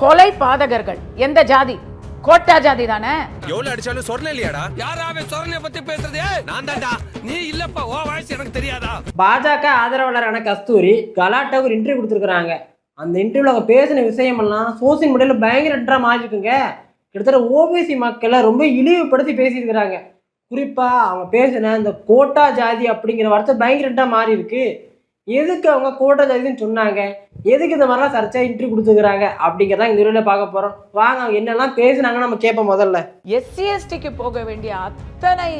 கொலை பாதகர்கள். எந்த ஜாதி? கோட்டா ஜாதி தானே? எவ்வளவு அடிச்சாலும் சொரண இல்லையாடா? யாராவே சொரணைய பத்தி பேசுறது? நான் தான்டா. நீ இல்லப்பா ஓ வாய்ஸ் எனக்கு தெரியாதா? பாஜக ஆதரவாளரான கஸ்தூரி கலாட்டாவுக்கு ஒரு இன்டர்வியூ கொடுத்துருக்குறாங்க. அந்த இன்டர்வியூவில் அவங்க பேசின விஷயமெல்லாம் சோசியல் மீடியாவில் பயங்கர ட்ரா மாறிருக்குங்க கிட்டத்தட்ட ஓபிசி மக்களை ரொம்ப இழிவுபடுத்தி பேசியிருக்கிறாங்க. குறிப்பாக அவங்க பேசின இந்த கோட்டா ஜாதி அப்படிங்கிற வார்த்தை பயங்கர ட்ரா மாறி இருக்கு எதுக்கு அவங்க கோட்டா ஜாதின்னு சொன்னாங்க? எதுக்கு இந்த மாதிரிலாம் சர்ச்சா இன்டர்வியூ கொடுத்துருக்குறாங்க அப்படிங்கிறத இந்த வீடியோவில் பார்க்க போகிறோம் வாங்க அவங்க என்னெல்லாம் பேசுனாங்கன்னு நம்ம கேட்போம் முதல்ல. எஸ்சி எஸ்டிக்கு போக வேண்டிய அத்தனை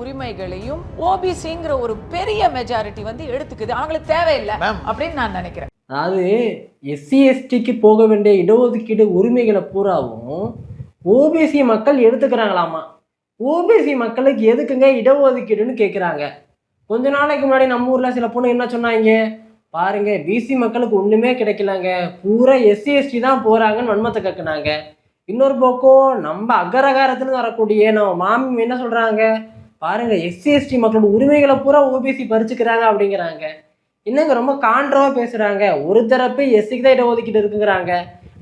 உரிமைகளையும் ஓபிசிங்கிற ஒரு பெரிய மெஜாரிட்டி வந்து எடுத்துக்குது. அவங்களுக்கு தேவையில்லை அப்படின்னு நான் நினைக்கிறேன். அதாவது எஸ்சி எஸ்டிக்கு போக வேண்டிய இடஒதுக்கீடு உரிமைகளை பூராவும் ஓபிசி மக்கள் எடுத்துக்கிறாங்களாமா? ஓபிசி மக்களுக்கு எதுக்குங்க இடஒதுக்கீடுன்னு கேட்குறாங்க கொஞ்ச நாளைக்கு முன்னாடி நம்ம ஊரில் சில பொண்ணு என்ன சொன்னாங்க? பாருங்க பிசி மக்களுக்கு ஒன்றுமே கிடைக்கலங்க. பூரா எஸ்சி எஸ்டி தான் போகிறாங்கன்னு வன்மத்தை கக்குனாங்க. இன்னொரு பக்கம் நம்ம அகரகாரத்துலேருந்து வரக்கூடிய நம்ம மாமி என்ன சொல்கிறாங்க பாருங்க எஸ்சி எஸ்டி மக்களோட உரிமைகளை பூரா ஓபிசி பறிச்சுக்கிறாங்க அப்படிங்கிறாங்க. என்னங்க ரொம்ப காண்ட்ரவா பேசுகிறாங்க ஒரு தரப்பு எஸ்சிக்கு தான் இடஒதுக்கீடு இருக்குங்கிறாங்க.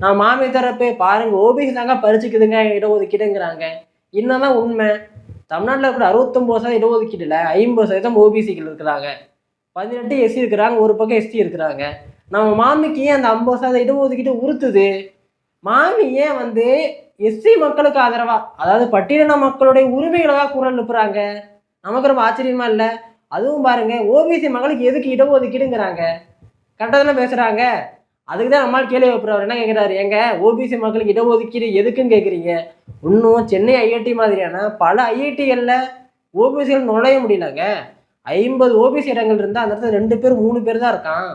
நான் மாமி தரப்பு பாருங்க ஓபிசி தாங்க பறிச்சுக்குதுங்க இடஒதுக்கீடுங்கிறாங்க. என்னதான் உண்மை? தமிழ்நாட்டில் கூட அறுபத்தொம்போது சதவீதம் இடஒதுக்கீடுல ஐம்பது சதவீதம் ஓபிசிகள் இருக்கிறாங்க. பதினெட்டு எஸ்சி இருக்கிறாங்க ஒரு பக்கம் எஸ்டி இருக்கிறாங்க. நம்ம மாமிக்கு ஏன் அந்த ஐம்பது சதவீதம் இடஒதுக்கீடு உறுத்துது? மாமி ஏன் வந்து எஸ்சி மக்களுக்கு ஆதரவா? அதாவது பட்டியலின மக்களுடைய உரிமைகளாக குரல் எழுப்புறாங்க. நமக்கு ரொம்ப ஆச்சரியமா இல்லை? அதுவும் பாருங்க ஓபிசி மக்களுக்கு எதுக்கு இடஒதுக்கீடுங்கிறாங்க கரெக்டாக தானே பேசுகிறாங்க அதுக்கு தான் நம்மளால் கேள்வி வைப்புறவர் என்ன கேட்குறாரு எங்க ஓபிசி மக்களுக்கு இடஒதுக்கீடு எதுக்குன்னு கேட்குறீங்க இன்னும் சென்னை ஐஐடி மாதிரியான பல ஐஐடிகளில் ஓபிசிகள் நுழைய முடியலங்க. ஐம்பது ஓபிசி இடங்கள் இருந்தால் அந்த இடத்துல ரெண்டு பேர் மூணு பேர் தான் இருக்கான்.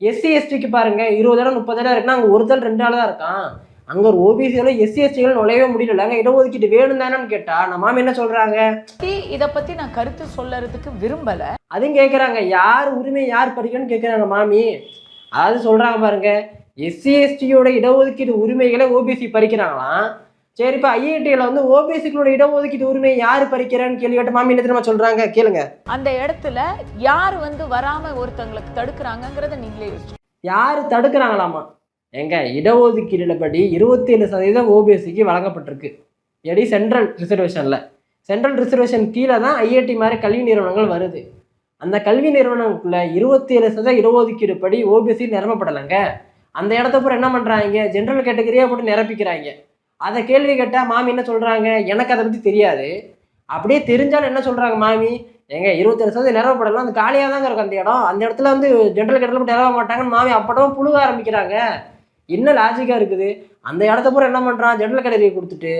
எஸ்சி எஸ்டிக்கு பாருங்க இருபது இடம் முப்பது இடம் இருக்குன்னா அங்கே ஒருத்தர் ரெண்டு ஆள் தான் இருக்கான். அங்கே ஒரு ஓபிசிகளும் எஸ்சி எஸ்டிகளும் நுழையவே முடியல. அங்கே இடஒதுக்கீடு வேணும் தானேன்னு கேட்டால் நம்ம மாமி என்ன சொல்கிறாங்க இதை பத்தி நான் கருத்து சொல்லறதுக்கு விரும்பல. அதையும் கேட்குறாங்க யார் உரிமை யார் பறிக்கணும்னு கேட்குறாங்க மாமி. அதாவது சொல்கிறாங்க பாருங்க. எஸ்சி எஸ்டியோட இடஒதுக்கீடு உரிமைகளை ஓபிசி பறிக்கிறாங்களாம். சரி இப்போ ஐஐடியில் வந்து ஓபிசிகளோட இடஒதுக்கீடு உரிமையை யார் பறிக்கிறான்னு கேள்வி கேட்டு மாமி என்ன தெரியுமா சொல்கிறாங்க கேளுங்க. அந்த இடத்துல யார் வந்து வராம ஒருத்தங்களுக்கு தடுக்கிறாங்கங்கிறத நீங்களே யார் தடுக்கிறாங்களாமா எங்க இடஒதுக்கீடுல படி இருபத்தி ஏழு சதவீதம் ஓபிஎஸ்சிக்கு வழங்கப்பட்டிருக்கு. எடி சென்ட்ரல் ரிசர்வேஷனில் சென்ட்ரல் ரிசர்வேஷன் கீழே தான் ஐஐடி மாதிரி கல்வி நிறுவனங்கள் வருது. அந்த கல்வி நிறுவனங்களுக்குள்ள இருபத்தி ஏழு சதவீத இடஒதுக்கீடு படி ஓபிசி நிரம்பப்படலைங்க அந்த இடத்த பூரா என்ன பண்ணுறாங்க ஜென்ரல் கேட்டகரியாக போட்டு நிரப்பிக்கிறாங்க. அதை கேள்வி கேட்டால் மாமி என்ன சொல்கிறாங்க எனக்கு அதை பற்றி தெரியாது. அப்படியே தெரிஞ்சாலும் என்ன சொல்கிறாங்க மாமி? எங்க இருபத்தேழு சதவீதம் நிரவப்படலாம் அந்த காலியாக தாங்க இருக்கும் அந்த இடம். அந்த இடத்துல வந்து ஜென்ரல் கேட்டல போட்டு நிரவ மாட்டாங்கன்னு மாமி அப்படம் புழுக ஆரம்பிக்கிறாங்க. என்ன லாஜிக்காக இருக்குது? அந்த இடத்த பூரா என்ன பண்ணுறான் ஜென்ரல் கேட்டகரியை கொடுத்துட்டு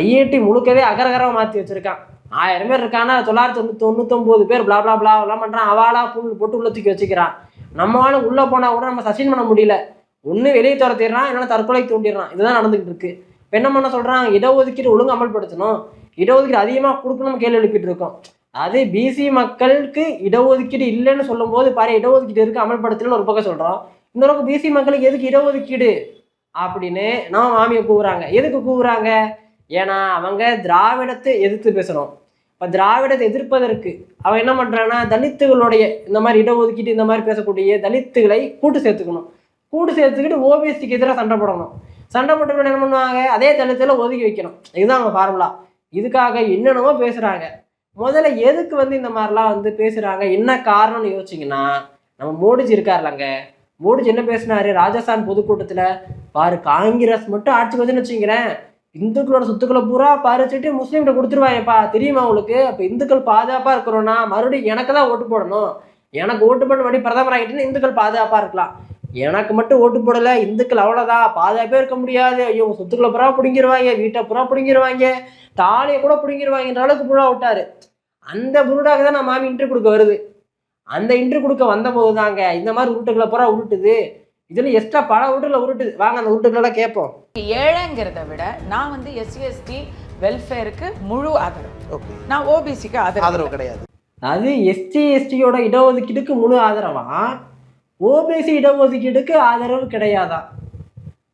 ஐஐடி முழுக்கவே அகரகரமாக மாற்றி வச்சுருக்கான். ஆயிரம் பேர் இருக்கானா? தொள்ளாயிரத்தி தொண்ணூத்தி தொண்ணூத்தொம்பது பேர் பிளா பிளா blah எல்லாம் பண்ணுறான் அவாளா புல் போட்டு உள்ள தூக்கி வச்சுக்கிறான். நம்மளால உள்ளே போனால் கூட நம்ம சஸ்டெயின் பண்ண முடியல. ஒன்று வெளியே துரத்திடுறான் இல்லைன்னா தற்கொலை தூண்டிடுறான். இதுதான் நடந்துகிட்டு இருக்கு. இப்போ என்ன பண்ண சொல்கிறான் இடஒதுக்கீடு ஒழுங்கு அமல்படுத்தணும். இடஒதுக்கீடு அதிகமாக கொடுக்கணும் கேள்வி எழுப்பிட்டு இருக்கோம். அது பிசி மக்களுக்கு இடஒதுக்கீடு இல்லைன்னு சொல்லும்போது பாரு இடஒதுக்கீடு இருக்கு அமல்படுத்தணும்னு ஒரு பக்கம் சொல்கிறோம் இந்த அளவுக்கு பிசி மக்களுக்கு எதுக்கு இடஒதுக்கீடு? அப்படின்னு நம்ம மாமியை கூவுறாங்க. எதுக்கு கூவுறாங்க? ஏன்னா அவங்க திராவிடத்தை எதிர்த்து பேசணும். இப்போ திராவிடத்தை எதிர்ப்பதற்கு அவன் என்ன பண்ணுறான்னா தலித்துகளுடைய இந்த மாதிரி இடஒதுக்கீட்டு இந்த மாதிரி பேசக்கூடிய தலித்துகளை கூட்டு சேர்த்துக்கணும். கூட்டு சேர்த்துக்கிட்டு ஓபிஎஸ்சிக்கு எதிராக சண்டை போடணும். சண்டை போட்டு என்ன பண்ணுவாங்க? அதே தலித்தில் ஒதுக்கி வைக்கணும். இதுதான் அவங்க ஃபார்முலா இதுக்காக என்னென்னமோ பேசுகிறாங்க முதல்ல எதுக்கு வந்து இந்த மாதிரிலாம் வந்து பேசுகிறாங்க என்ன காரணம்னு யோசிச்சிங்கன்னா நம்ம மோடிஜி இருக்கார்லங்க. மோடிஜி என்ன பேசினாரு? ராஜஸ்தான் பொதுக்கூட்டத்தில் பாரு காங்கிரஸ் மட்டும் ஆட்சிக்கு வந்துன்னு வச்சுக்கிறேன் இந்துக்களோட சொத்துக்களை பூரா பறிச்சுட்டு முஸ்லீம்கிட்ட கொடுத்துருவாங்கப்பா தெரியுமா உங்களுக்கு? அப்போ இந்துக்கள் பாதுகாப்பாக இருக்கிறோன்னா மறுபடியும் எனக்கு தான் ஓட்டு போடணும். எனக்கு ஓட்டு பண்ண மறுபடியும் பிரதமர் ஆகிட்டுன்னு இந்துக்கள் பாதுகாப்பாக இருக்கலாம். எனக்கு மட்டும் ஓட்டு போடலை இந்துக்கள் அவ்வளோதான் பாதுகாப்பே இருக்க முடியாது. ஐயோ சொத்துக்களை பூரா பிடிங்கிருவாங்க வீட்டை பூரா பிடிங்கிருவாங்க. தாலியை கூட பிடிங்கிருவாங்கன்ற அளவுக்கு புறா விட்டாரு. அந்த புருடாக தான் நான் மாமி இன்ட்ரி கொடுக்க வருது. அந்த இன்ட்ரி கொடுக்க வந்தபோது தாங்க இந்த மாதிரி உருட்டுகளை புறா உருட்டுது. இதில் எக்ஸ்ட்ரா பல உருட்டுகளை உருட்டுது வாங்க அந்த உருட்டுகளெல்லாம் கேட்போம் ஏழைங்கிறத விட நான் வந்து எஸ்சி எஸ்டி வெல்ஃபேருக்கு முழு ஆதரவு. ஓகே நான் ஓபிசிக்கு ஆதரவு ஆதரவு கிடையாது. அது எஸ்டி எஸ்டியோட இடஒதுக்கீடுக்கு முழு ஆதரவா? ஓபிசி இடஒதுக்கீடுக்கு ஆதரவு கிடையாதா?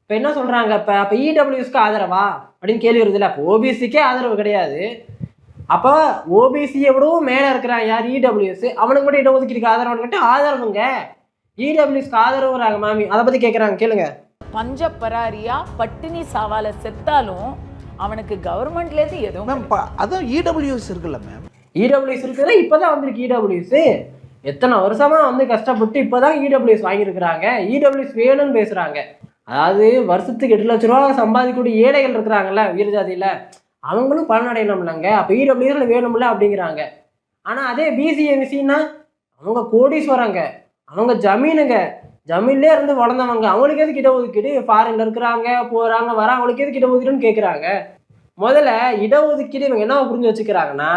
இப்போ என்ன சொல்கிறாங்க இப்போ அப்போ இடபிள்யூஎஸ்க்கு ஆதரவா? அப்படின்னு கேள்வி வருதுல்ல அப்போ ஓபிசிக்கே ஆதரவு கிடையாது. அப்போ ஓபிசியை விடவும் மேலே இருக்கிறான் யார்? இடபிள்யூஎஸ் அவனுக்கு மட்டும் இடஒதுக்கீடுக்கு ஆதரவுன்னு கேட்டு ஆதரவுங்க. இடபிள்யூஎஸ்க்கு ஆதரவுறாங்க மாமி அதை பற்றி கேட்குறாங்க கேளுங்க. பஞ்ச பராரியா பட்டினி சாவால செத்தாலும் அவனுக்கு கவர்மெண்ட்ல இருந்து எதுவும் மேம் ப- அதான் இடபிள்யூஎஸ் இருக்குல்ல மேம் இடபிள்யூஎஸ் இருக்குதுல இப்போதான் வந்திருக்கு இடபிள்யூஎஸ் எத்தனை வருஷமா வந்து கஷ்டப்பட்டு இப்போதான் இடபிள்யூஎஸ் வாங்கியிருக்கிறாங்க. இடபிள்யூஎஸ் வேணும்னு பேசுறாங்க. அதாவது வருஷத்துக்கு எட்டு லட்ச ரூபா சம்பாதிக்கக்கூடிய ஏழைகள் இருக்கிறாங்கல்ல உயர்ஜாதியில அவங்களும் பலனடையணும்லங்க அப்போ இடபிள்யூஎஸ்ல வேணும்ல அப்படிங்கிறாங்க. ஆனா அதே பிசிஎம்சின்னா அவங்க கோடீஸ்வரங்க. அவங்க ஜமீனுங்க. ஜமீன்லேயே இருந்து வளர்ந்தவங்க. அவங்களுக்கு எதுக்கு இடஒதுக்கீடு? ஃபாரின்ல இருக்கிறாங்க போகிறாங்க வர அவங்களுக்கு எது கிட்ட ஒதுக்கீடுன்னு கேட்குறாங்க முதல்ல இடஒதுக்கீடு இவங்க என்ன புரிஞ்சு வச்சுக்கிறாங்கன்னா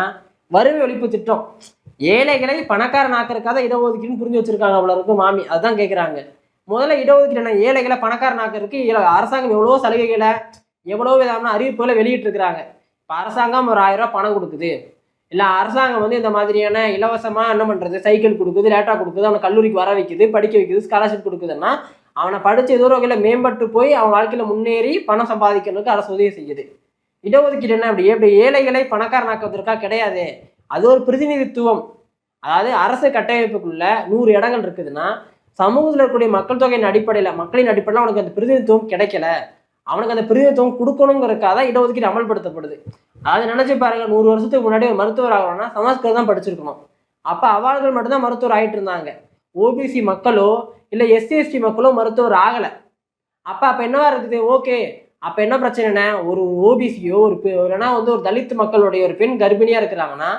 வறுமை ஒழிப்பு திட்டம். ஏழைகளை பணக்காரன் ஆக்கிறதுக்காக இடஒதுக்கீடுன்னு புரிஞ்சு வச்சிருக்காங்க அவ்வளோ இருக்கும் மாமி. அதுதான் கேட்குறாங்க முதல்ல இடஒதுக்கீடு என்ன? ஏழைகளை பணக்காரன் ஆக்கிறதுக்கு அரசாங்கம் எவ்வளோ சலுகைகளை எவ்வளோ விதமான அறிவிப்புகளை வெளியிட்டிருக்கிறாங்க. இப்போ அரசாங்கம் ஒரு ஆயிரம் ரூபா பணம் கொடுக்குது. இல்லை அரசாங்கம் வந்து இந்த மாதிரியான இலவசமாக என்ன பண்ணுறது சைக்கிள் கொடுக்குது லேட்டாக கொடுக்குது அவனை கல்லூரிக்கு வர வைக்குது படிக்க வைக்குது ஸ்காலர்ஷிப் கொடுக்குதுன்னா அவனை படித்து ஏதோ ஒரு வகையில் மேம்பட்டு போய் அவன் வாழ்க்கையில் முன்னேறி பணம் சம்பாதிக்கிறதுக்கு அரசு உதவி செய்யுது. இடஒதுக்கீடு என்ன அப்படி? எப்படி ஏழைகளை பணக்காரனாக்குவதற்காக கிடையாது. அது ஒரு பிரதிநிதித்துவம். அதாவது அரசு கட்டமைப்புக்குள்ள நூறு இடங்கள் இருக்குதுன்னா சமூகத்தில் இருக்கக்கூடிய மக்கள் தொகையின் அடிப்படையில் மக்களின் அடிப்படையில் அவனுக்கு அந்த பிரதிநிதித்துவம் கிடைக்கல. அவனுக்கு அந்த பிரதிநிதித்துவம் கொடுக்கணுங்கிறதுக்காக தான் இடஒதுக்கீடு அமல்படுத்தப்படுது. அதாவது நினைச்சு பாருங்க நூறு வருஷத்துக்கு முன்னாடி ஒரு மருத்துவர் ஆகணும்னா சமஸ்கிருதம் தான் படிச்சிருக்கணும். அப்போ அவாள்கள் மட்டும்தான் மருத்துவர் ஆகிட்டு இருந்தாங்க. ஓபிசி மக்களோ இல்லை எஸ்சி எஸ்டி மக்களோ மருத்துவர் ஆகலை. அப்போ அப்போ என்னவா இருக்குது? ஓகே அப்போ என்ன பிரச்சனைனா ஒரு ஓபிசியோ ஒரு இல்லைன்னா வந்து ஒரு தலித் மக்களுடைய ஒரு பெண் கர்ப்பிணியாக இருக்கிறாங்கன்னா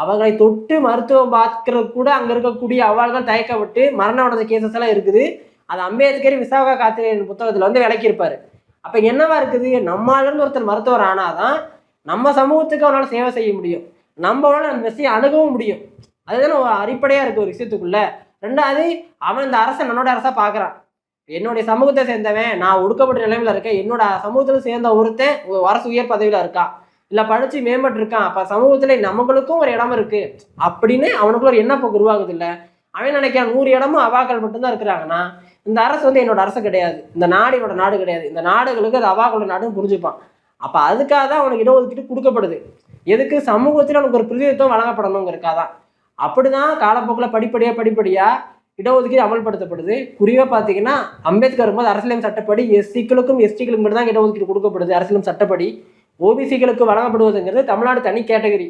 அவங்களை தொட்டு மருத்துவம் பார்க்கறது கூட அங்கே இருக்கக்கூடிய அவாள்கள் தயக்கப்பட்டு மரணம் அடைந்த கேசஸ் எல்லாம் இருக்குது. அது அம்பேத்கர் விசாகா காத்திரேயன் புத்தகத்தில் வந்து விளக்கியிருப்பார். அப்போ என்னவா இருக்குது? நம்மளிருந்து ஒருத்தர் மருத்துவர் ஆனாதான் நம்ம சமூகத்துக்கு அவனால் சேவை செய்ய முடியும். நம்மளால அந்த விஷயம் அணுகவும் முடியும். அதுதான் ஒரு அடிப்படையாக இருக்குது ஒரு விஷயத்துக்குள்ள. ரெண்டாவது அவன் இந்த அரசை என்னோட அரசா பார்க்குறான் என்னுடைய சமூகத்தை சேர்ந்தவன் நான் ஒடுக்கப்பட்ட நிலைமையில இருக்கேன். என்னோட சமூகத்தில் சேர்ந்த ஒருத்தன் அரசு உயர் பதவியில் இருக்கான் இல்லை படித்து மேம்பட்டு இருக்கான். அப்போ சமூகத்தில் நம்மளுக்கும் ஒரு இடம் இருக்கு. அப்படின்னு அவனுக்குள்ள ஒரு எண்ணப்போக்கு உருவாகுது இல்லை. அவன் நினைக்கிறான் நூறு இடமும் அவாக்கள் மட்டும்தான் இருக்கிறாங்கன்னா இந்த அரசு வந்து என்னோட அரசு கிடையாது. இந்த நாடு என்னோட நாடு கிடையாது. இந்த நாடுகளுக்கு அது அவாக்களோட நாடுன்னு புரிஞ்சுப்பான். அப்போ அதுக்காக தான் அவனுக்கு இடஒதுக்கீடு கொடுக்கப்படுது. எதுக்கு? சமூகத்தில் அவனுக்கு ஒரு பிரதிநிதித்துவம் வழங்கப்படணுங்கிறக்காக தான். அப்படிதான் காலப்போக்கில் படிப்படியாக படிப்படியாக இடஒதுக்கீடு அமல்படுத்தப்படுது. குறிவாக பார்த்தீங்கன்னா அம்பேத்கர் போது அரசியலமைப்பு சட்டப்படி எஸ்சிக்களுக்கும் எஸ்டிகளுக்கும் மட்டும் தான் இடஒதுக்கீடு கொடுக்கப்படுது அரசியலமைப்பு சட்டப்படி. ஓபிசிகளுக்கு வழங்கப்படுவதுங்கிறது தமிழ்நாடு தனி கேட்டகரி.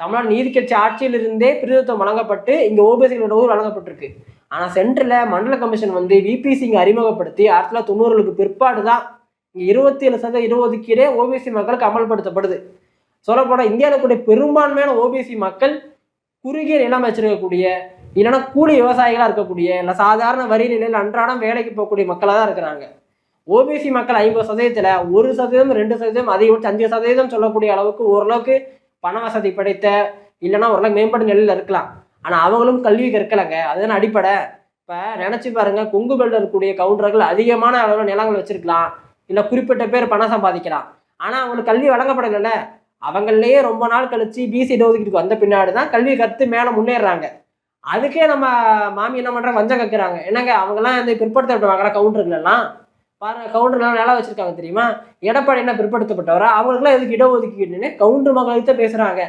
தமிழ்நாடு நீதி கட்சி ஆட்சியிலிருந்தே பிரதிநிதித்துவம் வழங்கப்பட்டு இங்கே ஓபிசிகளோட ஊர் வழங்கப்பட்டிருக்கு. ஆனால் சென்டரில் மண்டல கமிஷன் வந்து விபிசிங்க அறிமுகப்படுத்தி ஆயிரத்தி தொள்ளாயிரத்தி தொண்ணூறுகளுக்கு பிற்பாடு தான் இருபத்தி ஏழு சதவீத இடஒதுக்கீடே ஓபிசி மக்களுக்கு அமல்படுத்தப்படுது. சொல்லப்போனால் இந்தியாவில் கூடிய பெரும்பான்மையான ஓபிசி மக்கள் குறுகிய நிலம் வச்சிருக்கக்கூடிய இல்லைன்னா கூலி விவசாயிகளாக இருக்கக்கூடிய இல்லை சாதாரண வரி நிலையில் அன்றாடம் வேலைக்கு போகக்கூடிய மக்களாக தான் இருக்கிறாங்க. ஓபிசி மக்கள் ஐம்பது சதவீதத்தில் ஒரு சதவீதம் ரெண்டு சதவீதம் அதிகபட்சம் அஞ்சு சதவீதம் சொல்லக்கூடிய அளவுக்கு ஓரளவுக்கு பண வசதி படைத்த இல்லைன்னா ஓரளவுக்கு மேம்பட்ட நிலையில் இருக்கலாம். ஆனால் அவங்களும் கல்வி கற்கலைங்க. அதுதான் அடிப்படை? இப்போ நினச்சி பாருங்க கொங்கு பெல்ல இருக்கக்கூடிய கவுண்டர்கள் அதிகமான அளவில் நிலங்கள் வச்சிருக்கலாம். இல்லை குறிப்பிட்ட பேர் பணம் சம்பாதிக்கலாம் ஆனால் அவங்களுக்கு கல்வி வழங்கப்படலைல்ல. அவங்களே ரொம்ப நாள் கழிச்சு பிசி இடஒதுக்கீட்டுக்கு வந்த பின்னாடி தான் கல்வி கற்று மேலே முன்னேறாங்க அதுக்கே நம்ம மாமி என்ன பண்ணுறாங்க வஞ்சம் கற்கிறாங்க என்னங்க அவங்கெல்லாம் இந்த பிற்படுத்தப்பட்டவங்களா கவுண்டர்களெல்லாம் பாருங்கள் கவுண்டர்லாம் நிலம் வச்சுருக்காங்க தெரியுமா? எடப்பாடி என்ன பிற்படுத்தப்பட்டவரா? அவங்களுக்குலாம் எதுக்கு இடஒதுக்கீடுன்னு கவுண்டர் மக்களுக்கு தான் பேசுகிறாங்க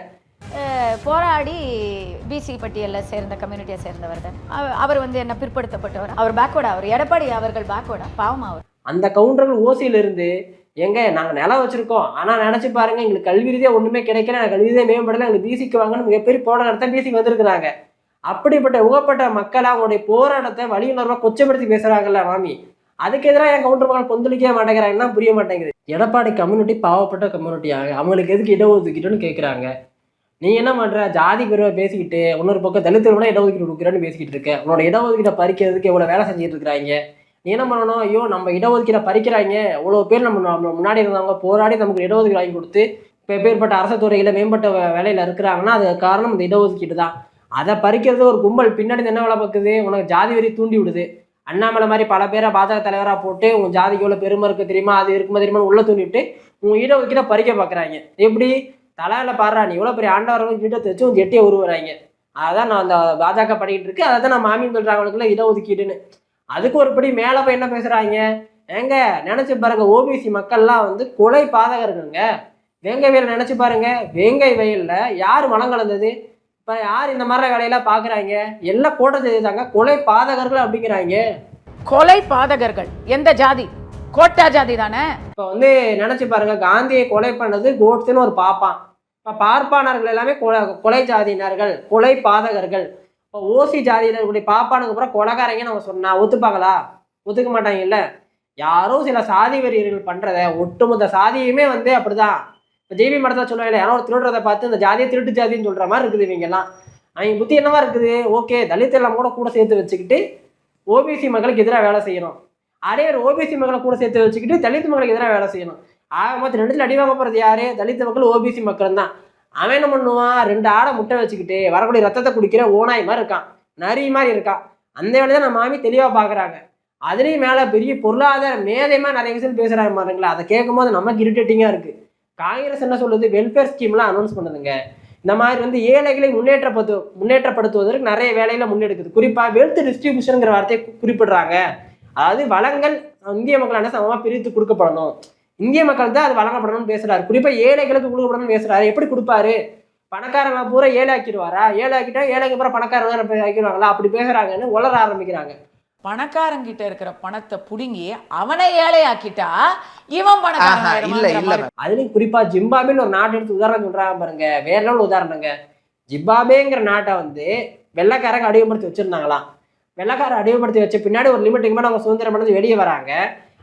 போராடி பிசி பட்டியலில் சேர்ந்த கம்யூனிட்டியை சேர்ந்தவர் தான். அவர் வந்து என்ன பிற்படுத்தப்பட்டவர்? அவர் பேக்வர்டா அவர் எடப்பாடி அவர்கள் பேக்வர்டா பாவம் அவர். அந்த கவுண்டர்கள் ஓசியிலிருந்து எங்க நாங்கள் நிலம் வச்சிருக்கோம். ஆனால் நினைச்சு பாருங்க எங்களுக்கு கல்வி ரீதியாக ஒன்றுமே கிடைக்கல. எனக்கு கல்வி ரீதியாக மேம்படல. எங்களுக்கு பிசிக்கு வாங்கன்னு மிகப்பெரிய போராட்டம் நடத்த பிசிக்கு வந்திருக்கிறாங்க. அப்படிப்பட்ட உகப்பட்ட மக்கள் அவங்களுடைய போராட்டத்தை வழியுணர்வாக கொச்சப்படுத்தி பேசுகிறாங்கல்ல மாமி. அதுக்கு எதிராக என் கவுண்டர் மக்கள் கொந்தளிக்கவே மாட்டேங்கிறாங்கன்னா புரிய மாட்டேங்குது? எடப்பாடி கம்யூனிட்டி பாவப்பட்ட கம்யூனிட்டியாக அவங்களுக்கு எதுக்கு இடஒதுக்கீடுன்னு கேட்குறாங்க நீ என்ன பண்ணுற ஜாதி பெருமை பேசிக்கிட்டு இன்னொரு பக்கம் தலித்தர் கூட இடஒதுக்கீடு கொடுக்குறேன்னு பேசிக்கிட்டு இருக்க. உன்னோட இடஒதுக்கீட்டை பறிக்கிறதுக்கு எவ்வளோ வேலை செஞ்சுட்டு இருக்கிறாங்க? என்ன பண்ணணும்? ஐயோ நம்ம இடஒதுக்கீடை பறிக்கிறாங்க இவ்வளோ பேர் நம்ம நம்ம முன்னாடி இருந்தவங்க போராடி நமக்கு இடஒதுக்கீடு வாங்கி கொடுத்து இப்போ எப்பேற்பட்ட அரசு துறையில் மேம்பட்ட வேலையில் இருக்கிறாங்கன்னா அதுக்கு காரணம் இந்த இடஒதுக்கீடு தான். அதை பறிக்கிறது ஒரு கும்பல் பின்னாடி என்ன வேலை பார்க்குது? உனக்கு ஜாதி வெறி தூண்டி விடுது. அண்ணாமலை மாதிரி பல பேரை பாஜக தலைவராக போட்டு உன் ஜாதிக்கு எவ்வளோ பெருமை இருக்குது தெரியுமா? அது இருக்குமா தெரியுமா உள்ள தூண்டிட்டு உன் இடஒதுக்கீடை பறிக்க பார்க்குறாங்க எப்படி? தலையில் பாடுறா நீ இவ்வளோ பெரிய ஆண்டவரவங்க கிட்ட வச்சு உன் எட்டியை உருவுறாங்க அதான் நான் அந்த பாஜக படிக்கிட்டு இருக்கு. அதை தான் நான் மாமின்னு சொல்கிறாங்களுக்குள்ள இடஒதுக்கீடுன்னு. அதுக்கு ஒரு படி மேலே போய் என்ன பேசுகிறாங்க ஏங்க நினச்சி பாருங்க ஓபிசி மக்கள்லாம் வந்து கொலை பாதகருங்க வேங்கை வயல் நினச்சி பாருங்க வேங்கை வயலில் யார் மலம் கலந்தது? இப்போ யார் இந்த மாதிரி வேலையெல்லாம் பார்க்குறாங்க எல்லாம் கோட்டை செய்தாங்க கொலை பாதகர்கள் அப்படிங்கிறாங்க. கொலை பாதகர்கள். எந்த ஜாதி? கோட்டா ஜாதி தானே? இப்போ வந்து நினைச்சு பாருங்க காந்தியை கொலை பண்ணது கோட்ஸ்னு ஒரு பாப்பான். இப்போ பார்ப்பானர்கள் எல்லாமே கொலை கொலை ஜாதியினர்கள் கொலை பாதகர்கள். இப்போ ஓசி ஜாதியில் இருக்கக்கூடிய பாப்பானுக்கு அப்புறம் கொலைகாரங்க நம்ம சொன்னா ஒத்துப்பாங்களா? ஒத்துக்க மாட்டாங்கல்ல யாரோ சில சாதி வெறியர்கள் பண்ணுறத ஒட்டுமொத்த சாதியுமே வந்து அப்படிதான். இப்போ ஜெய்பி மடத்தில் சொல்லுவாங்க யாரோ ஒரு திருடுறதை பார்த்து இந்த ஜாதியை திருட்டு ஜாதின்னு சொல்கிற மாதிரி இருக்குது இவங்கெல்லாம். அவங்க புத்தி என்னவா இருக்குது? ஓகே தலித் எல்லாம் கூட கூட சேர்த்து வச்சுக்கிட்டு ஓபிசி மக்களுக்கு எதிராக வேலை செய்யணும். அதே ஒரு ஓபிசி மக்களை கூட சேர்த்து வச்சுக்கிட்டு தலித் மக்களுக்கு எதிராக வேலை செய்யணும். ஆக மொத்தம் ரெண்டுத்தில் அடி வாங்க போகிறது யாரு? தலித் மக்கள் ஓபிசி மக்கள் தான் அவன் என்ன பண்ணுவான்? ரெண்டு ஆடை முட்டை வச்சுக்கிட்டு வரக்கூடிய ரத்தத்தை குடிக்கிற ஓனாய் மாதிரி இருக்கான். நரி மாதிரி இருக்கான். அந்த வேலையை தான் நம்ம மாமி தெளிவாக பார்க்குறாங்க அதுலேயும் மேலே பெரிய பொருளாதார மேதையமாக நிறைய விஷயம் பேசுகிறாங்க பாருங்களா அதை கேட்கும்போது நமக்கு இரிட்டேட்டிங்காக இருக்குது காங்கிரஸ் என்ன சொல்லுது? வெல்ஃபேர் ஸ்கீம்லாம் அனௌன்ஸ் பண்ணுதுங்க. இந்த மாதிரி வந்து ஏழைகளை முன்னேற்றப்படு முன்னேற்றப்படுத்துவதற்கு நிறைய வேலையில் முன்னெடுக்குது. குறிப்பாக வெல்த் டிஸ்ட்ரிபியூஷனுங்கிற வார்த்தையை குறிப்பிடுறாங்க. அதாவது வளங்கள் இந்திய மக்களான சமமாக பிரித்து கொடுக்கப்படணும். இந்திய மக்கள் தான் அது வழங்கப்படணும்னு பேசுறாரு. குறிப்பா ஏழைகளுக்கு கொடுக்கப்படணும்னு பேசுறாரு. எப்படி கொடுப்பாரு? பணக்காரங்க பூரா ஏழை ஆக்கிடுவாரா ஏழை ஆக்கிட்டா ஏழைக்கு பூரா பணக்காரங்க ஆக்கிடுவாங்களா அப்படி பேசுறாங்கன்னு உளர ஆரம்பிக்கிறாங்க. பணக்காரங்கிட்ட இருக்கிற பணத்தை புடுங்கி அவனை ஏழையாக்கிட்டா இவன் இல்ல பணக்காரன் இல்ல. மேம் அதுலயும் குறிப்பா ஜிம்பாபேன்னு ஒரு நாட்டை எடுத்து உதாரணம் சொல்றாங்க பாருங்க. வேற லெவல் உதாரணங்க. ஜிம்பாபேங்கிற நாட்டை வந்து வெள்ளைக்காரங்க அடிமைப்படுத்தி வச்சிருந்தாங்களாம். வெள்ளைக்காரன் அடிமைப்படுத்தி வச்ச பின்னாடி ஒரு லிமிட்டுக்கு மேலே அவங்க சுதந்திரம் அடைஞ்சு வெளியே வராங்க.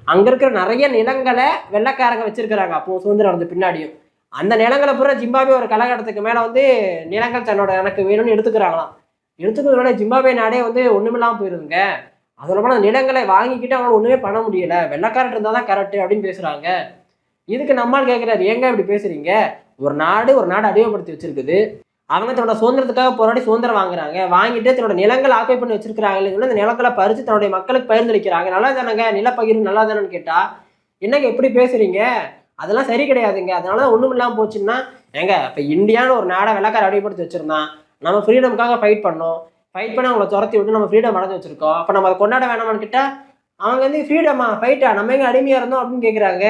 அங்க இருக்கிற நிறைய நிலங்களை வெள்ளைக்காரங்க வச்சிருக்கிறாங்க. அப்போ சுதந்திரம் வந்த பின்னாடியும். அந்த நிலங்களை பூரா ஜிம்பாபே ஒரு கலகடத்துக்கு மேல வந்து நிலங்கள் தன்னோட எனக்கு வேணும்னு எடுத்துக்கிறாங்களாம். எடுத்துக்கிறதோட ஜிம்பாபே நாடே வந்து ஒண்ணுமில்லாம போயிருதுங்க. அதோட போல நிலங்களை வாங்கிக்கிட்டு அவங்க ஒண்ணுமே பண்ண முடியல. வெள்ளக்காரன் இருந்தால் தான் கரெக்ட் அப்படின்னு பேசுறாங்க. இதுக்கு நம்மால் கேட்குறாரு ஏங்க இப்படி பேசுறீங்க? ஒரு நாடு ஒரு நாடு அடிமைப்படுத்தி வச்சிருக்குது. அவங்க தன்னோட சுதந்திரத்துக்காக போராடி சுதந்திரம் வாங்குறாங்க. வாங்கிட்டு தன்னோட நிலங்களை ஆக்கை பண்ணி வச்சிருக்கிறாங்க இல்லைங்களா அந்த நிலங்களை பறித்து தன்னுடைய மக்களுக்கு பகிர்ந்தளிக்கிறாங்க. நல்லா தானேங்க? நிலப்பகிர்வு நல்லா தானேன்னு கேட்டால் என்னங்க எப்படி பேசுறீங்க? அதெல்லாம் சரி கிடையாதுங்க. அதனால தான் ஒன்றும் இல்லாமல் போச்சுன்னா ஏங்க இப்போ இந்தியான்னு ஒரு நாடை விளக்கார அடிமைப்படுத்தி வச்சிருந்தான். நம்ம ஃப்ரீடமுக்காக ஃபைட் பண்ணோம். ஃபைட் பண்ணி அவங்கள துரத்தி விட்டு நம்ம ஃப்ரீடம் வளர்ந்து வச்சிருக்கோம். அப்போ நம்ம அதை கொண்டாட வேணாமான்னு கேட்டால் அவங்க வந்து ஃப்ரீடமா ஃபைட்டா நம்ம எங்கே அடிமையாக இருந்தோம்? அப்படின்னு கேட்குறாங்க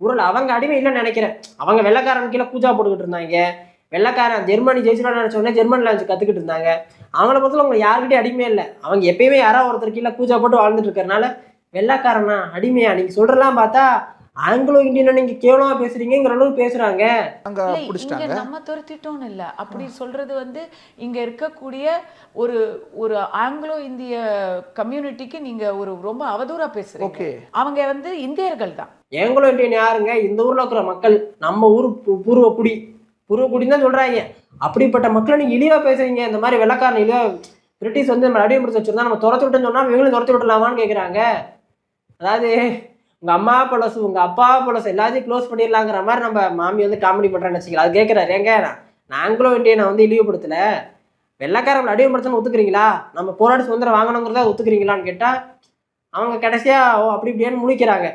ஊரில் அவங்க அடிமை இல்லைன்னு நினைக்கிறேன். அவங்க வெள்ளைக்காரன் கீழே பூஜா போட்டுக்கிட்டு இருந்தாங்க. வெள்ளைக்காரன் ஜெர்மனி ஜெயிச்சிடலாம்னு நினச்ச உடனே ஜெர்மனியில் வச்சு கற்றுக்கிட்டு இருந்தாங்க. அவங்கள பொறுத்தவரை அவங்க யாருக்கிட்டே அடிமையே இல்லை. அவங்க எப்பயுமே யாராவது ஒருத்தர் கீழே பூஜா போட்டு வாழ்ந்துட்டு இருக்கறனால வெள்ளைக்காரனா அடிமையா? நீங்க சொல்றதெல்லாம் பார்த்தா ஆங்கிலோ இந்தியனை நீங்க கேவலமா பேசுறீங்கிற அளவுக்கு பேசுறாங்க. இங்க நம்ம துரத்திட்டோம்னு இல்ல. அப்படி சொல்றது வந்து இங்க இருக்கக்கூடிய ஒரு ஒரு ஆங்கிலோ இந்திய கம்யூனிட்டிக்கு நீங்க ஒரு ரொம்ப அவதூறா பேசுறீங்க. அவங்க வந்து இந்தியர்கள் தான் ஏங்குலோ இந்தியன் யாருங்க? இந்த ஊர்ல இருக்கிற மக்கள் நம்ம ஊர் பூ- பூர்வ குடி. பூர்வகுடின்னு தான் சொல்றாங்க. அப்படிப்பட்ட மக்களை நீங்க இழிவா பேசுறீங்க. இந்த மாதிரி வெள்ளக்காரன் இழிவா பிரிட்டிஷ் வந்து நம்ம அடிமைப்படுத்தி வச்சிருந்தா நம்ம துரத்து விட்டோம்னு சொன்னா இவங்களும் துரத்து விடலாமான்னு கேக்குறாங்க. அதாவது உங்க அம்மா பழசு உங்க அப்பா பழசு எல்லாத்தையும் க்ளோஸ் பண்ணிடலாங்கிற மாதிரி நம்ம மாமி வந்து காமெடி பண்றேன்னு வச்சுக்கலாம் அது கேட்குறாரு ஏங்க நான் ஆங்கிலோ நான் வந்து இழிவுபடுத்தல. வெள்ளக்காரங்களை அடிமைப்படுத்தணும் ஒத்துக்கிறீங்களா? நம்ம போராடி சுதந்திரம் வாங்கணுங்கிறத ஒத்துக்கிறீங்களான்னு கேட்டா அவங்க கடைசியா ஓ அப்படி இப்படியான்னு முழிக்கிறாங்க.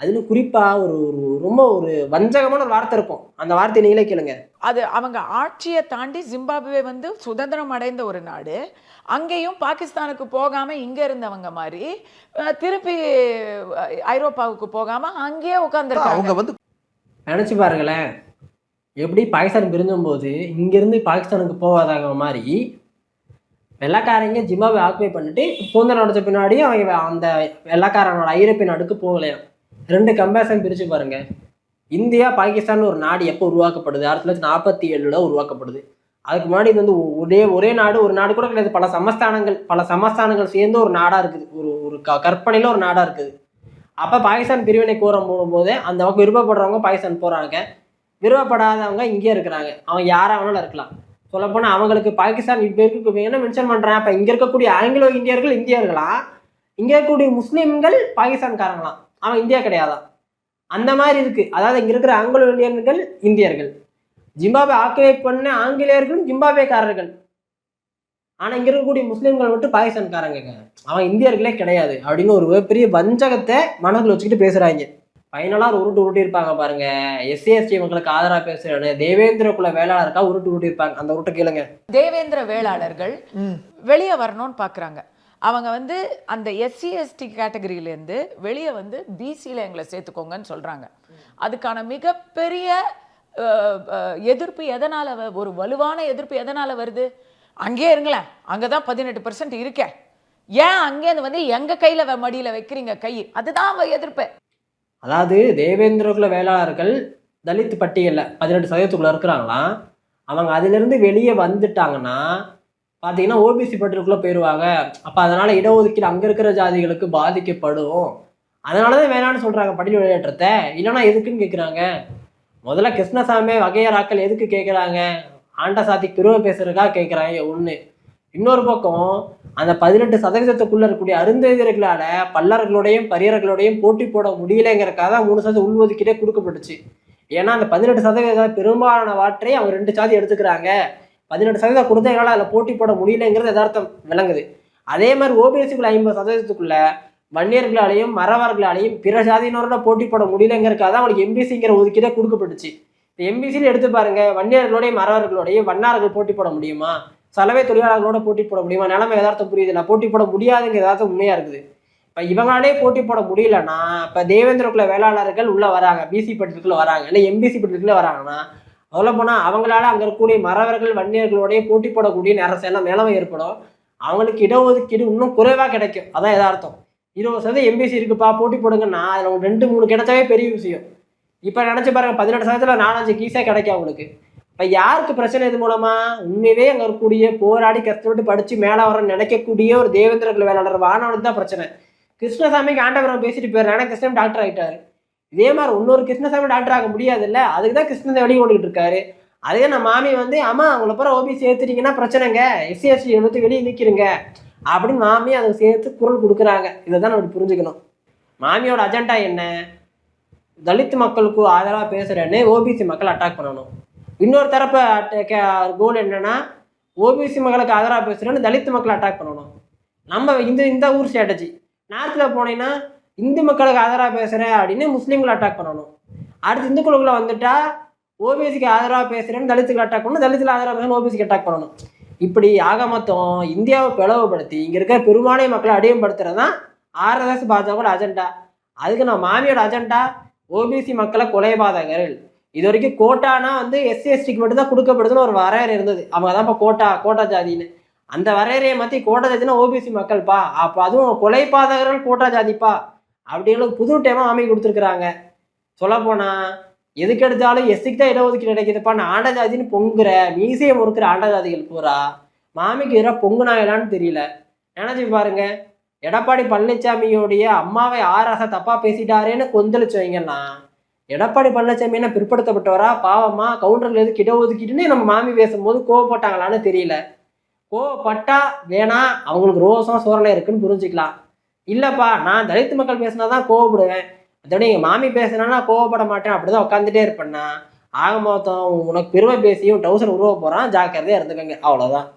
அதுல குறிப்பா ஒரு ஒரு ரொம்ப ஒரு வஞ்சகமான ஒரு வார்த்தை இருக்கும். அந்த வார்த்தையை நீங்களே கேளுங்க. அது அவங்க ஆட்சியை தாண்டி ஜிம்பாப்வே வந்து சுதந்திரம் அடைந்த ஒரு நாடு. அங்கேயும் பாகிஸ்தானுக்கு போகாம இங்க இருந்தவங்க மாதிரி திருப்பி ஐரோப்பாவுக்கு போகாம அங்கேயே அவங்க உட்கார்ந்துருக்காங்க வந்து நினச்சி பாருங்களேன். எப்படி பாகிஸ்தான் பிரிஞ்சும்போது இங்கேருந்து பாகிஸ்தானுக்கு போகாதாங்க மாதிரி வெள்ளைக்காரங்க ஜிம்பாபே ஆக்குபை பண்ணிட்டு சுதந்திரம் அடைச்ச பின்னாடி அவங்க அந்த வெள்ளைக்காரனோட ஐரோப்பிய நாடுக்கு போகலையாம். ரெண்டு கம்பேரிசன் பிரித்து பாருங்கள் இந்தியா பாகிஸ்தான் ஒரு நாடு எப்போ உருவாக்கப்படுது? ஆயிரத்தி தொள்ளாயிரத்தி நாற்பத்தி ஏழில் உருவாக்கப்படுது அதுக்கு முன்னாடி இது வந்து ஒரே ஒரே நாடு ஒரு நாடு கூட கிடையாது. பல சமஸ்தானங்கள் பல சமஸ்தானங்கள் சேர்ந்து ஒரு நாடாக இருக்குது. ஒரு ஒரு க கற்பனையில் ஒரு நாடாக இருக்குது. அப்போ பாகிஸ்தான் பிரிவினை கோர போகும்போது அந்த பக்கம் விருப்பப்படுறவங்க பாகிஸ்தான் போகிறாங்க விருப்பப்படாதவங்க இங்கே இருக்கிறாங்க. அவங்க யாராக வேணாலும் இருக்கலாம். சொல்லப்போனால் அவங்களுக்கு பாகிஸ்தான் இப்போ இருக்க என்ன மென்ஷன் பண்ணுறேன் அப்போ இங்கே இருக்கக்கூடிய ஆங்கிலோ இந்தியர்கள் இந்தியர்களா? இங்கே இருக்கக்கூடிய முஸ்லீம்கள் பாகிஸ்தான்காரங்களாம். அவன் இந்தியா கிடையாதான். அந்த மாதிரி இருக்கு. அதாவது இங்கே இருக்கிற ஆங்கிலோ இந்தியர்கள். இந்தியர்கள் ஜிம்பாபே ஆக்கிரமிப்பு பண்ண ஆங்கிலேயர்களும் ஜிம்பாபேக்காரர்கள். ஆனால் இங்கே இருக்கக்கூடிய முஸ்லீம்கள் மட்டும் பாகிஸ்தான்காரங்க. அவன் இந்தியர்களே கிடையாது அப்படின்னு ஒரு பெரிய வஞ்சகத்தை மனதில் வச்சுக்கிட்டு பேசுகிறாங்க ஃபைனலாக ஒரு உருட்டு உருட்டி இருப்பாங்க பாருங்க. எஸ்சி எஸ்டி மக்களுக்கு ஆதரவாக பேசுகிறேன்னு தேவேந்திர குல வேளாளருக்கா உருட்டு உருட்டி இருப்பாங்க. அந்த உருட்டை கேளுங்க. தேவேந்திர வேளாளர்கள் வெளியே வரணும்னு பார்க்குறாங்க அவங்க வந்து அந்த எஸ்சி எஸ்டி கேட்டகரியிலேருந்து வெளியே வந்து பிசியில் எங்களை சேர்த்துக்கோங்கன்னு சொல்கிறாங்க அதுக்கான மிகப்பெரிய எதிர்ப்பு எதனால் ஒரு வலுவான எதிர்ப்பு எதனால் வருது? அங்கேயே இருங்களேன். அங்கே தான் பதினெட்டு பர்சன்ட் இருக்கேன் ஏன் அங்கேருந்து வந்து எங்கள் கையில் மடியில் வைக்கிறீங்க கை? அதுதான் அவங்க எதிர்ப்பு. அதாவது தேவேந்திரகுல வேளாளர்கள் தலித் பட்டியலில் பதினெட்டு சதவீதத்துக்குள்ளே இருக்கிறாங்களாம். அவங்க அதிலிருந்து வெளியே வந்துட்டாங்கன்னா பார்த்தீங்கன்னா ஓபிசி பட்டியலுக்குள்ளே போயிடுவாங்க அப்போ அதனால் இடஒதுக்கீடு அங்கே இருக்கிற ஜாதிகளுக்கு பாதிக்கப்படும். அதனால தான் வேணாம்னு சொல்கிறாங்க பட்டியல் வெளியேற்றத்தை. இல்லைன்னா எதுக்குன்னு கேட்குறாங்க முதல்ல கிருஷ்ணசாமி வகையராக்கள் எதுக்கு கேட்குறாங்க ஆண்ட சாத்தி பெருமை பேசுறதுக்காக கேட்குறாங்க ஒன்று இன்னொரு பக்கம் அந்த பதினெட்டு சதவீதத்துக்குள்ளே இருக்கக்கூடிய அருந்ததியர்களால பல்லர்களோடையும் பரியர்களோடையும் போட்டி போட முடியலைங்கிறக்காக தான் மூணு சதவீதம் உள்ஒதுக்கீடே கொடுக்கப்பட்டுச்சு. ஏன்னா அந்த பதினெட்டு சதவீதம் பெரும்பாலான வாற்றை அவங்க ரெண்டு சாதி எடுத்துக்கிறாங்க. பதினெட்டு சதவீதம் கொடுத்தா எங்களால் அதில் போட்டி போட முடியலைங்கிறது எதார்த்தம் விளங்குது. அதே மாதிரி ஓபிஎஸ்சிக்குள்ள ஐம்பது சதவீதத்துக்குள்ள வன்னியர்களாலையும் மறவர்களாலையும் பிற சாதியினரோட போட்டி போட முடியலைங்கிறக்காக தான் அவங்களுக்கு எம்பிசிங்கிற ஒதுக்கீடே கொடுக்கப்பட்டுச்சு. இப்போ எம்பிசின்னு எடுத்து பாருங்க வன்னியர்களோடையும் மறவர்களோடையும் வண்ணார்கள் போட்டி போட முடியுமா? சலவை தொழிலாளர்களோட போட்டி போட முடியுமா? நிலைமை எதார்த்தம் புரியுது இல்லை? போட்டி போட முடியாதுங்க எதார்த்தம் உண்மையா இருக்குது. இப்போ இவங்களாலே போட்டி போட முடியலன்னா இப்போ தேவேந்திரக்குள்ள வேளாளர்கள் உள்ள வராங்க பிசி பட்டியலுக்குள்ள வராங்க இல்லை எம்பிசி பட்டியலுக்குள்ள வராங்கன்னா சொல்ல போனால் அவங்களால அங்கே இருக்கக்கூடிய மறவர்கள் வன்னியர்களோடய போட்டி போடக்கூடிய நேரம் எல்லாம் நிலைமை ஏற்படும். அவங்களுக்கு இடஒதுக்கீடு இன்னும் குறைவாக கிடைக்கும். அதான் எதார்த்தம் இருபது சதவீதம் எம்பிசி இருக்குப்பா போட்டி போடுங்கன்னா அதில் ஒரு ரெண்டு மூணு கிடைச்சாவே பெரிய விஷயம். இப்போ நினச்சி பாருங்க பதினெட்டு சதவீதத்தில் நாலஞ்சு கீஸே கிடைக்கும் அவங்களுக்கு. இப்போ யாருக்கு பிரச்சனை இது மூலமா? உண்மையிலே அங்கே இருக்கக்கூடிய போராடி கஷ்டப்பட்டு படித்து மேலே வர நினைக்கக்கூடிய ஒரு தேவேந்திரர்கள் வேளாளர் வானவனுக்கு தான் பிரச்சனை. கிருஷ்ணசாமிக்கு ஆண்டவரம் பேசிட்டு போயிடுறேன். கிருஷ்ணன் டாக்டர் ஆகிட்டாரு இதே மாதிரி இன்னொரு கிருஷ்ணசாமி டாக்டர் ஆக முடியாதுல்ல? அதுக்கு தான் கிருஷ்ணன் வெளியே கொண்டுகிட்டு இருக்காரு அதே நான் மாமி வந்து அம்மா அவங்கள பிற ஓபிசி சேர்த்துட்டீங்கன்னா பிரச்சனைங்க. எஸ்சி எஸ்டி எழுத்து வெளியே நிற்கிறீங்க அப்படின்னு மாமி அதை சேர்த்து குரல் கொடுக்குறாங்க. இதை தான் நம்ம புரிஞ்சுக்கணும். மாமியோட அஜெண்டா என்ன? தலித் மக்களுக்கு ஆதரவாக பேசுகிறேன்னு ஓபிசி மக்கள் அட்டாக் பண்ணணும். இன்னொரு தரப்பு கோல் என்னன்னா ஓபிசி மக்களுக்கு ஆதரவாக பேசுகிறேன்னு தலித் மக்கள் அட்டாக் பண்ணணும். நம்ம இந்த இந்த ஊர் ஸ்ட்ராட்டஜி நார்த்தில் போனீங்கன்னா இந்து மக்களுக்கு ஆதரவாக பேசுகிறேன் அப்படின்னு முஸ்லீம்களை அட்டாக் பண்ணணும். அடுத்து இந்துக்களுக்குள்ளே வந்துட்டா ஓபிசிக்கு ஆதரவாக பேசுகிறேன்னு தலித்துக்கு அட்டாக் பண்ணணும். தலித்தில் ஆதரவாக பேசணும் ஓபிசிக்கு அட்டாக் பண்ணணும். இப்படி ஆக மொத்தம் இந்தியாவை பிளவுபடுத்தி இங்கே இருக்கிற பெரும்பான்மை மக்களை அடியம்படுத்துறது தான் ஆர்எஸ்எஸ் பாஜகவோட அஜெண்டா அதுக்கு நான் மாமியோட அஜெண்டா ஓபிசி மக்களை கொலைபாதகர்கள். இது வரைக்கும் கோட்டானா வந்து எஸ்சி எஸ்டிக்கு மட்டும் தான் கொடுக்கப்படுதுன்னு ஒரு வரையறை இருந்தது. அவங்க தான் இப்போ கோட்டா கோட்டா ஜாதின்னு. அந்த வரையறையை மாற்றி கோட்டா ஜாதினா ஓபிசி மக்கள்ப்பா. அப்போ அதுவும் கொலைபாதகர்கள் கோட்டா ஜாதிப்பா. அப்படின்னு புது டைமாக அமைக்க கொடுத்துருக்குறாங்க. சொல்லப்போனால் எதுக்கு எடுத்தாலும் எஸ்சிக்கு தான் இடஒதுக்கீடு கிடைக்குதுப்பா. நான் ஆண்டஜாதின்னு பொங்குற மீசையை முறுக்கிற ஆண்டஜாதிகள் பூரா மாமிக்கு எதிராக பொங்குனாங்களான்னு தெரியல. நினச்சி பாருங்க எடப்பாடி பழனிசாமியோடைய அம்மாவை ஆராசா தப்பாக பேசிட்டாரேன்னு கொந்தளிச்சு வைங்கன்னா எடப்பாடி பழனிசாமி என்ன பிற்படுத்தப்பட்டவரா? பாவமா கவுண்டர்கள் எதுக்கு இடஒதுக்கீடுன்னு நம்ம மாமி பேசும்போது கோவப்பட்டாங்களான்னு தெரியல. கோவப்பட்டா வேணா அவங்களுக்கு ரோசம் சோரணை இருக்குன்னு புரிஞ்சுக்கலாம். இல்லைப்பா நான் தலித் மக்கள் பேசினா தான் கோவப்படுவேன். அதோட எங்கள் மாமி பேசினா கோவப்பட மாட்டேன். அப்படி தான் உட்காந்துட்டே இருப்பேன்னா ஆக மொத்தம் உனக்கு பெருமை பேசியும் டவுசர் உருவ போகிறான் ஜாக்கிரதையாக இருந்துக்கங்க. அவ்வளோதான்